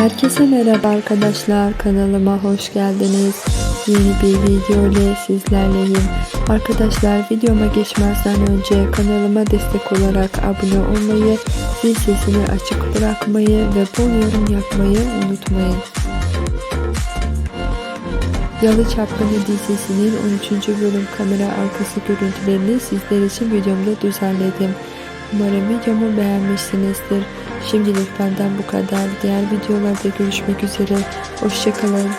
Herkese merhaba arkadaşlar kanalıma hoş geldiniz. Yeni bir video ile sizlerleyim. Arkadaşlar videoma geçmezden önce kanalıma destek olarak abone olmayı, zil sesini açık bırakmayı ve bol yorum yapmayı unutmayın. Yalı Çapkını dizisinin 13. bölüm kamera arkası görüntülerini sizler için videomda düzenledim. Umarım videomu beğenmişsinizdir. Şimdilik benden bu kadar. Diğer videolarda görüşmek üzere. Hoşçakalın.